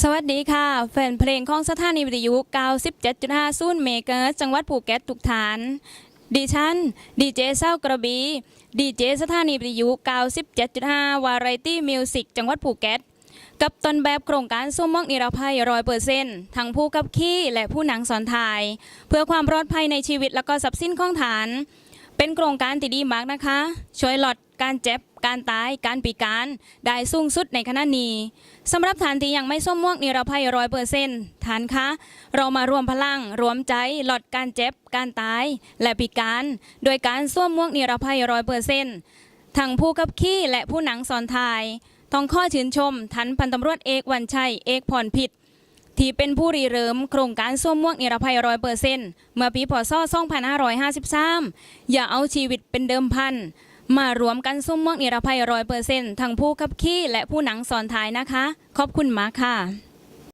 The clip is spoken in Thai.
สวัสดีค่ะ แฟนเพลงของสถานีวิทยุ 97.5ศูนย์เมกะจังหวัดภูเก็ตทุกฐาน ดิฉัน ดีเจเศร้ากระบีดีเจสถานีวิทยุ 97.5 วาไรตี้มิวสิกจังหวัดภูเก็ต กับต้นแบบโครงการส้มมอกนิรภัยร้อยเปอร์เซ็นต์ทั้งผู้ขับขี่และผู้หนังสอนถ่าย เพื่อความปลอดภัยในชีวิตและก็ทรัพย์สินของฐาน เป็นโครงการที่ดีมากนะคะ ช่วยลดการเจ็บ การตาย การปีการ ได้สูงสุดในขณะนี้สำหรับฐานที่ยังไม่ส้มม่วงนิรภัยร้อยเปอร์เซ็นต์ฐานคะ เรามารวมพลัง รวมใจลดการเจ็บ การตาย และปีการ โดยการส้วมม่วงนิรภัยร้อยเปอร์เซ็นต์ทั้งผู้ขับขี่และผู้หนังสอนทายต้องข้อชื่นชมทันพันตำรวจเอกวันชัย เอกพรพิษ ที่เป็นผู้ริเริ่มโครงการส้วมม่วงนิรภัยร้อยเปอร์เซ็นต์เมื่อปีพศ2553 อย่าเอาชีวิตเป็นเดิมพัน มารวมกันส้มม่วงนิรภัยร้อยเปอร์เซ็นต์ทั้งผู้ขับขี่และผู้หนังสอนท้ายนะคะ ขอบคุณมากค่ะ